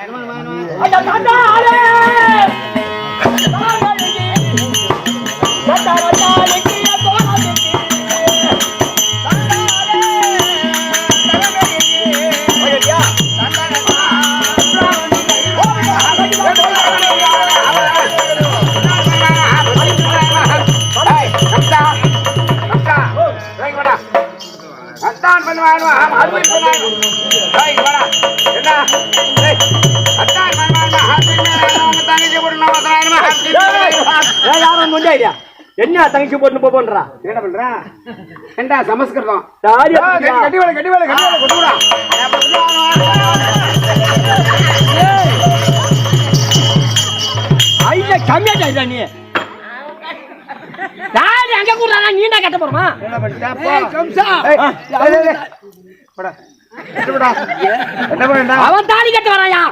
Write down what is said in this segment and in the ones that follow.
ஐயா தாண்டா ஆளே தாண்டா என்ன யாரும் என்ன தங்கச்சி போட்டு போன்றா என்ன பண்ற? ஏண்டா சமஸ்கிருதம்? கட்டி கட்டி வேலை கட்டி வேலை கட்டி வேலை கொண்டு விடா. ஐயா கம்மியா ஐயா நீ. தாடி அங்க கூடா நீ என்ன கட்ட போறமா? என்ன பண்ணிட்டா அவன் தாடி கட்ட வராயா?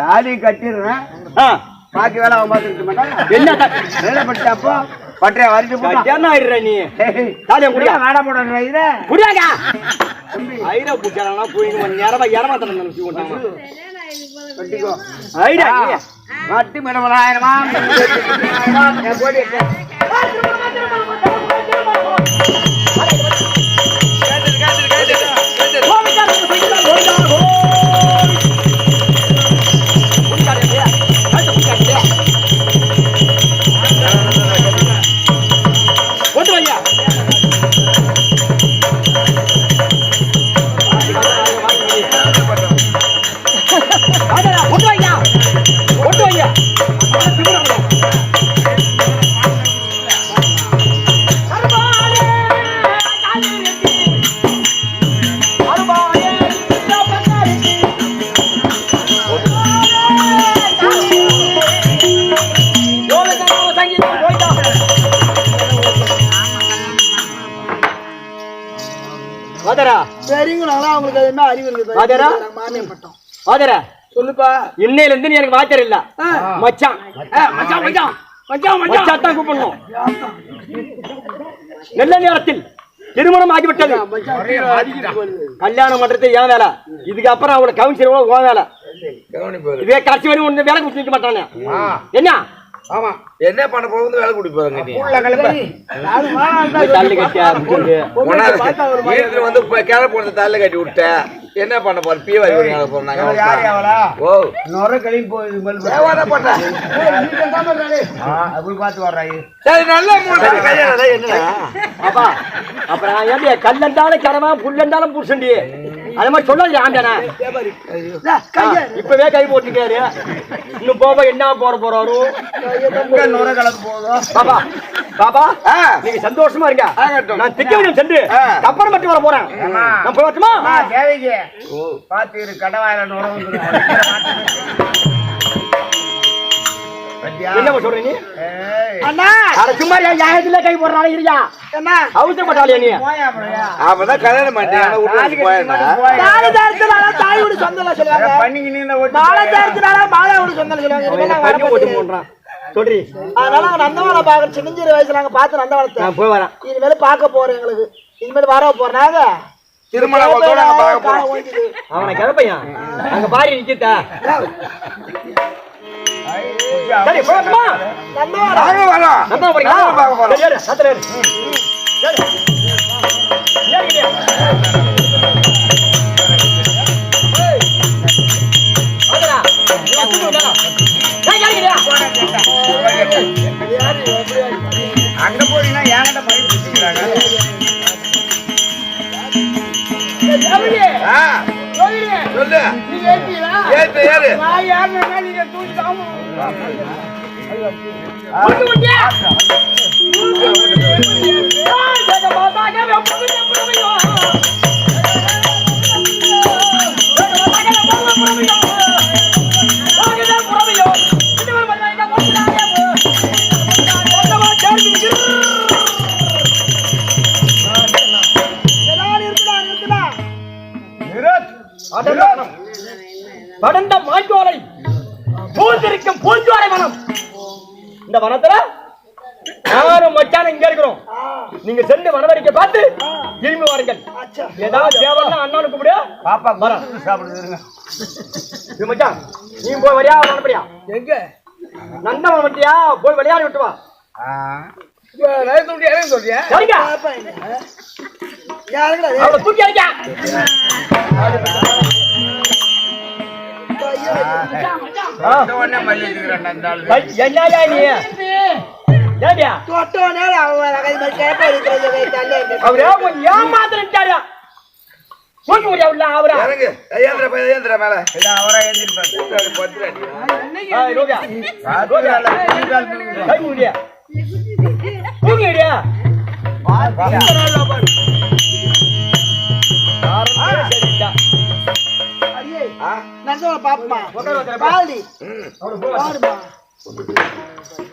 தாலி கட்டிடுறேன். பாக்கி வேலை அவன் பார்த்துட்டு மாட்டான். என்ன பண்ணிட்டா அப்போ பட்டைய வரிட்டு ஆயிடுற நீ? தாலியை குடியா. வேலை போடுற இதை? குடியாக்கா ஐரா புடிச்சானா தரம் நினைச்சு கொண்டாங்க ஐடா மிடமலாயிரமா வாதரா. பெரியவங்களா அவங்களுக்கு அது என்ன அறிவு இருக்குது? வாதரா. மாமியம் பட்டம். வாதரா. சொல்லுப்பா. இன்னையில இருந்து நீ எனக்கு வாத்தியார் இல்ல. மச்சான். மச்சான் மச்சான். மச்சான் மச்சான். தான் கூப்பிடணும். நல்ல நேரத்தில் திருமணம் ஆகிவிட்டது. கல்யாணம் பண்றது ஏன் வேலை. இதுக்கு அப்புறம் அவளை கவுன்சிலர் வேலை. இதே கடைசி வரையும் ஒண்ணு வேலை கொடுத்து நிக்க மாட்டானே என்ன? ஆமா. என்ன பண்ண போகுது? வேலை குடி போறாங்க நீ. உள்ள போய் தள்ளு. வீட்டுல வந்து இப்ப கிளை போனது தள்ள கட்டி விட்ட? என்ன பண்ண போற? பீ வாரி யார் போறாங்க எவளா ஓ. நுர கழிவு போகுது மேல அப்படி சரி நல்ல மூணு என்ன அப்பா அப்புறம் நான் ஏன்டி கல்லண்டாலும் கடவன் புல்லண்டாலும் புருஷன்டி? அது மாதிரி சொல்லாது ஆண்டானே இப்பவே கை போட்டுக்காரு இன்னும் போக என்ன போற போறாரு? நுர கலந்து போகுதோ? பாப்பா பாப்பா ஆ. நீங்க சந்தோஷமா இருங்க. நான் திக்கவிடம் சென்று ஆ. கப்பல் மட்டும் வர போறேன். நான் போய் வரட்டுமா? தேவைக்கு. பார்த்து கடவாயில நுர பத்தியா? என்ன சொல்ற நீ? அண்ணா! கை போடுறானே இருயா என்ன? அவசர மாட்டாளியா நீ? அப்பதான் கல்யாணம் சொந்தம் சொல்லுவாங்க. பண்ணிக்கு நீ ஓட்டு நாலு தேரத்தினால மாதா வீடு சொந்தம் சொல்லுவாங்க. சொல்றி. அதனால நந்தவனம் பாக்குற சின்னஞ்சிறு வயசுல நாங்க பார்த்து நந்தவனத்தை. நான் போய் வரேன். இனிமேல் பார்க்க போறோம் எங்களுக்கு. இனிமேல் வர போறோம் நாங்க திருமண கொத்தோட நாங்க பார்க்க காலம் போறோம். ஓடிக்குது. அவனை கிளப்பையான் அங்க பாரி நிக்கிட்டா சரி போகட்டுமா நந்தவனம் நாங்க வரோம் நந்தா போறீங்களா பார்க்க போறோம் சரி, சத்துல? அங்க போறீங்கன்னா பிடிச்சிக்கிறாங்க? ஆ, யோகினி, சொல்லு? ஏத்து ஏறு நான் நீங்க தூக்கி. கொண்டு மாஞ்சோலை. சூழ்ந்திருக்கும் பூஞ்சோலை வனம் இந்த வனத்துல யாரும் மச்சான இங்க இருக்கிறோம். நீங்க சென்று வனவரிக்கை பார்த்து திரும்பி வாருங்கள். ஏதாவது தேவைன்னா அண்ணானு கூப்பிடு. பாப்பா குரு சாப்பிடுதுங்க இது மச்சான் நீ போய் வரியா வரப்படியா எங்க? நந்தவன் வண்டியா போய் விளையாடி விட்டு வா. சொல்றியா தூக்கி அடிக்க. என்னையா நீ? ஏடியா? தொட்டவனே அவன் கை மாதிரி கேப்ப இருக்கிறது. அவரே கொஞ்சம் ஏமாத்திட்டாரு தூக்கி முடியா உள்ள அவரா? இறங்கு. ஏந்திர போய் ஏந்திர மேல. இல்ல அவரா எழுந்திருப்பாரு பத்து அடி. ஏய், ரோஜா. ரோஜா. கை முடியா தூக்கி அடியா நந்தவன பாப்பமா பாடி பாடுமா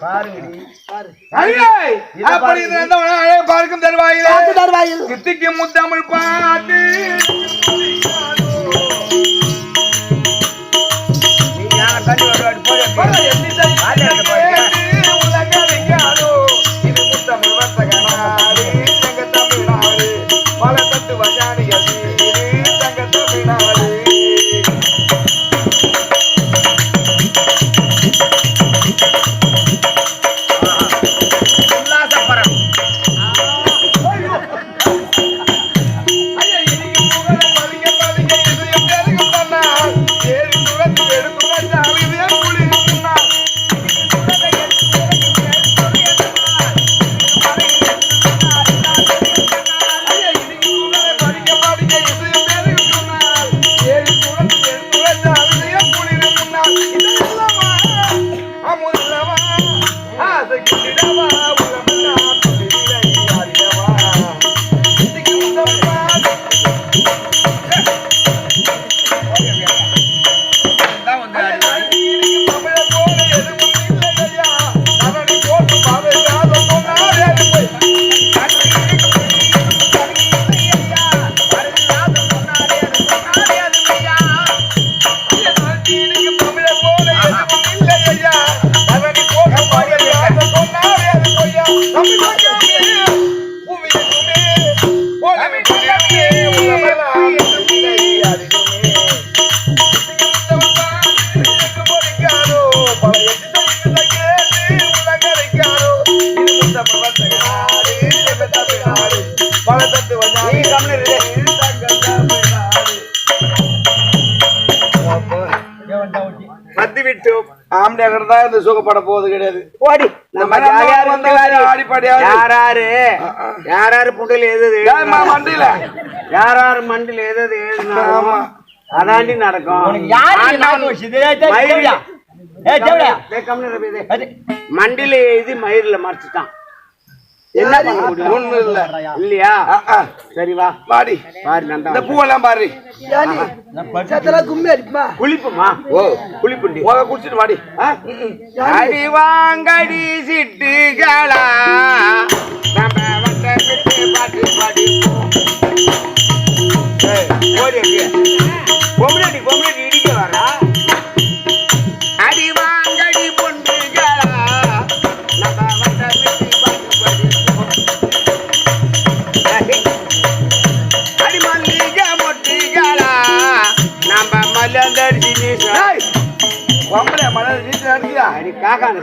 பாரு. அப்படி இருந்தவன அழகு பார்க்கும் தருவாயிலே. பாத்து தருவாயில். கித்திக்கு முத்தமிழ் பாட்டு. நீ யாரை தள்ளி வருவாடி போய் மத்தி விட்டோம் ஆம்டேக்கர் தான் இந்த சுகப்பட போவது கிடையாது. ஓடி நம்ம யாராரு? யாராரு புண்டில எது மண்டியில. யாராரு மண்டில எது ஆமா. அதாண்டி நடக்கும். மண்டில எழுதி மயிரில் மறைச்சிட்டான். என்ன இல்ல. இல்லையா. சரி வா. பாடி பாரு இந்த நந்தா பூவெல்லாம் பாரு. கும்மி அடிப்புமா குளிப்புமா? ஓ குளிப்புண்டி. போக குடிச்சிட்டு வாடி? அடி வாங்கடி சிட்டுகளா நம்ம வந்த பாட்டு ஓடி அப்படியே.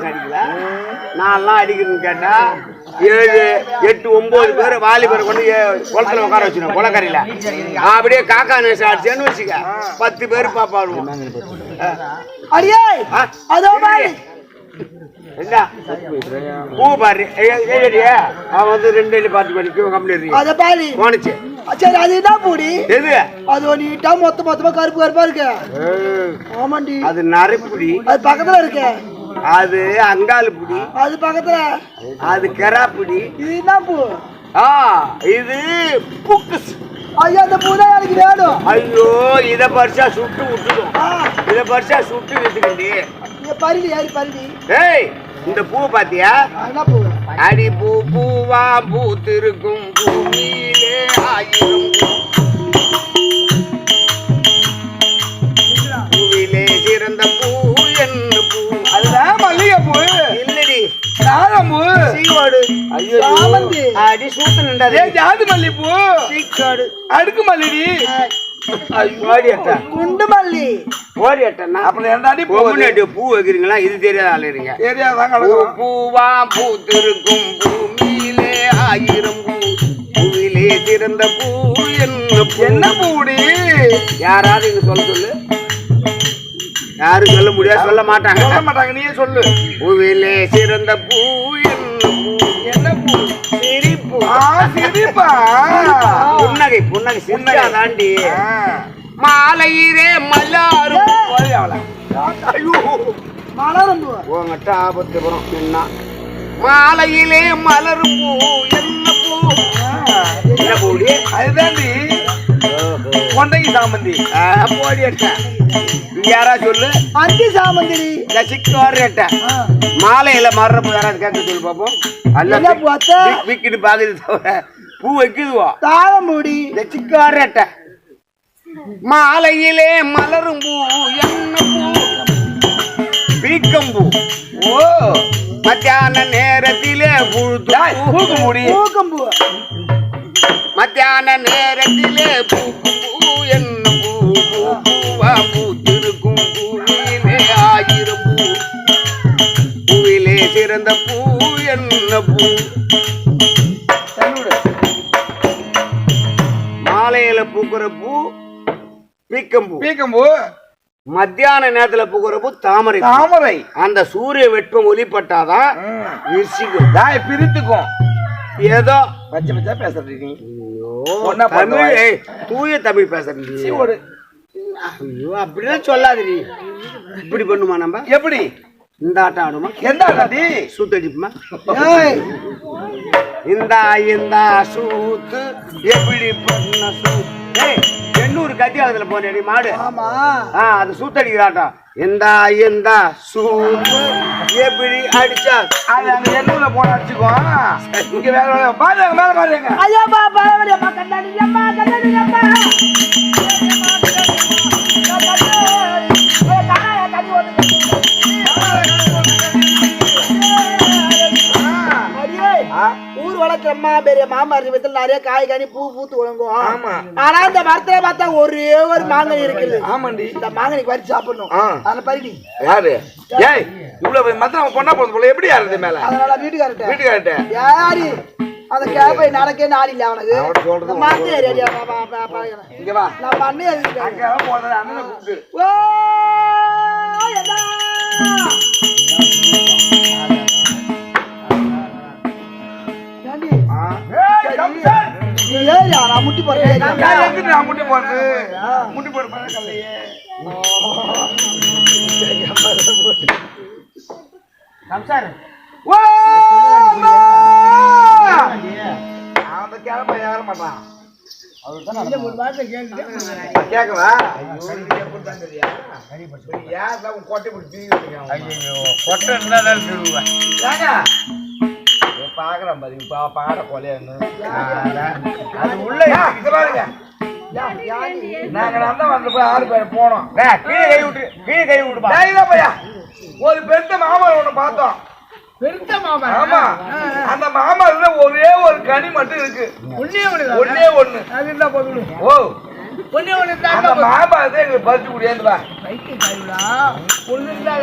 காக்கான அடிக்கல நான்லாம் அடிக்கணும்னு கேட்டா ஏழு எட்டு ஒன்பது பேர் வாலி பேர் கொண்டு குளத்துல உட்கார வச்சிருக்கோம் குளக்கரையில. அப்படியே காக்கா நேசம் அடிச்சேன்னு வச்சுக்க பத்து பேர் பாப்பாடுவோம் அடியே? அதோ பாரு. என்ன? பூ பாரு. ஏடியே அவன் வந்து ரெண்டு அடி பார்த்து அத பாரு. போனுச்சு. சரி அது என்ன பூடி. எது? அது நீட்டா மொத்த மொத்தமா கருப்பு கருப்பா இருக்கு. ஆமாண்டி. அது நரைப்புடி அது பக்கத்துல இருக்கு. அது அங்காளு புடி. அது பக்கத்துல. அது கெராப்புடி இது என்ன பூ. ஆ இது புக்குஸ். ஐயா அந்த பூ தான் எனக்கு வேணும். ஐயோ இத பரிசா சுட்டு விட்டுடும். இத பரிசா சுட்டு விட்டுக்கண்டி பருடி ஏறி பருடி ஏய் இந்த பூ பாத்தியா? என்ன பூ. அடி பூ பூவா பூத்திருக்கும் பூமியிலே ஆயிரம் தாழம்பூ சீவாடு ஐயோ. சாமந்தி. அடி சூத்து நின்றாது. ஏன் ஜாதி மல்லிப்பூ. சீக்காடு அடுக்கு மல்லிடி. குண்டு மல்லி. ஓடி அட்டா அப்புறம் என்னடி பூ பூ வைக்கிறீங்களா? இது தெரியாத ஆள் இருங்க ஏரியாதான் பூ கிடக்கும் பூவா பூத்திருக்கும் பூமியிலே ஆயிரம் பூ. பூவிலே திறந்த பூ. என்ன பூடி யாராவது இங்க சொல்ல சொல்லு. யாரும் சொல்ல முடியாது சொல்ல மாட்டாங்க. சொல்ல மாட்டாங்க நீயே சொல்லு. பூவிலே சிறந்த பூ என்ன பூ? சிரிப்பு. புன்னகை புன்னகை தாண்டி. மாலையிலே மல்லாரும் மலரும் உங்ககிட்ட ஆபத்து வரும் என்ன மாலையிலே மலரும் பூ என்ன பூ? என்ன பூடி அதுதாண்டி. கொண்டைக்கு சாமந்தி. போடி இங்க யாரா சொல்லு? அந்தி சாமந்திரி ரசிக்குவாரு அட்டேன் மாலையில மர்ற பூ யாராவது கேட்க சொல்லு பாப்போம். அல்ல என்ன பூ அத்தை? விக்கிட்டு பாக்குது தவிர பூ வைக்குதுவோ? தாழம்பூடி ரசிக்குவாரு அட்டேன் மாலையிலே மலரும் பூ என்ன பூ பீக்கம்பூ ஓ. மத்தியான நேரத்திலே புழுத்து டேய், பூக்கு மூடி. பூக்கம்பூ. மத்தியான நேரத்திலே பூ பூ பூ பூவா பூத்திருக்கும் பூவிலே ஆயிரம் பூ. பூவிலே சிறந்த பூ என்ன பூ? மாலையில பூக்குற பூ பீக்கம்பூ பீக்கம்பூ மத்தியான நேரத்துல பூக்குற பூ தாமரை பூ. தாமரை. அந்த சூரிய வெப்பம் ஒளிப்பட்டாதான் பிரித்துக்கும். ஏதோ பச்சை பச்சை பேசுறது நீ தமிழ் தூய தமிழ் பேசுறீங்க சீ, ஒரு ஐயோ அப்படிலாம் சொல்லாது நீ இப்படி பண்ணுமா நம்ம? எப்படி? இந்த ஆட்டம் ஆடுமா? எந்த ஆட்டாடி சூத்தடிப்புமா இந்த இந்த சூத்து. எப்படி பண்ண சூ ஏய் எண்ணூறு கத்தி அதுல போனேடி மாடு. ஆமா. ஆ அது சூத்தடிக்கிற ஆட்டம் இந்த இந்த சூத்து எப்படி அடிச்சா அது அந்த எண்ணூர்ல போன அடிச்சுக்கோ இங்க வேற பாருங்க மேல பாருங்க. ஐயா பா பரவாயில்ல அம்மா கண்ணாடி அம்மா. அம்மா பெரிய மாமரம் விதத்துல நிறைய காய் கனி பூ பூத்து ஒழுங்கும். ஆமா. ஆனா இந்த மரத்துல பார்த்தா ஒரே ஒரு மாங்கனி இருக்குது. ஆமாண்டி. இந்த மாங்கனி பறிச்சு சாப்பிடணும். ஆ. அதனால பறிடி. யாரு? ஏய் இவ்வளவு மத்தவங்க பொண்ணா போறது போல. எப்படி யாரு மேல? அதனால வீட்டுக்காரட்ட வீட்டுக்கார்ட்ட யாரு? அந்த கேப்பை நடக்கே நாடி இல்ல அவனுக்கு. மாங்கனி ரெடியா இங்க வா. நான் பண்ணி அங்க போறது அண்ணனை கூப்பிட்டு ஓ நான் முட்டி போறேன் நான் எங்கிட்டு நான் முட்டி போறது முட்டி போட ஓ அந்த கிளம்ப ஏற மாட்டான் பாக்குறேன் பாரு. இப்ப பாட கொலையான்னு அது உள்ள இங்க பாருங்க. நாங்க நடந்தா வந்து போய் ஆறு பேர் போனோம். கீழே கை விட்டு கீழே கை விட்டுப்பா இதோ பையா. ஒரு பெருத்த மாமரம் ஒண்ணு பார்த்தோம். பெருத்த மாமா ஆமா. அந்த மாமரத்துல ஒரே ஒரு கனி மட்டும் இருக்கு. ஒன்னே ஒண்ணு ஒண்ணே ஒண்ணு. அது இருந்தா போதும். ஓ. ஒன்னே ஒண்ணு அந்த மாமரத்தை எங்களுக்கு பறிச்சு குடியாந்து வா. பைத்தியம் ஒண்ணு இருந்தா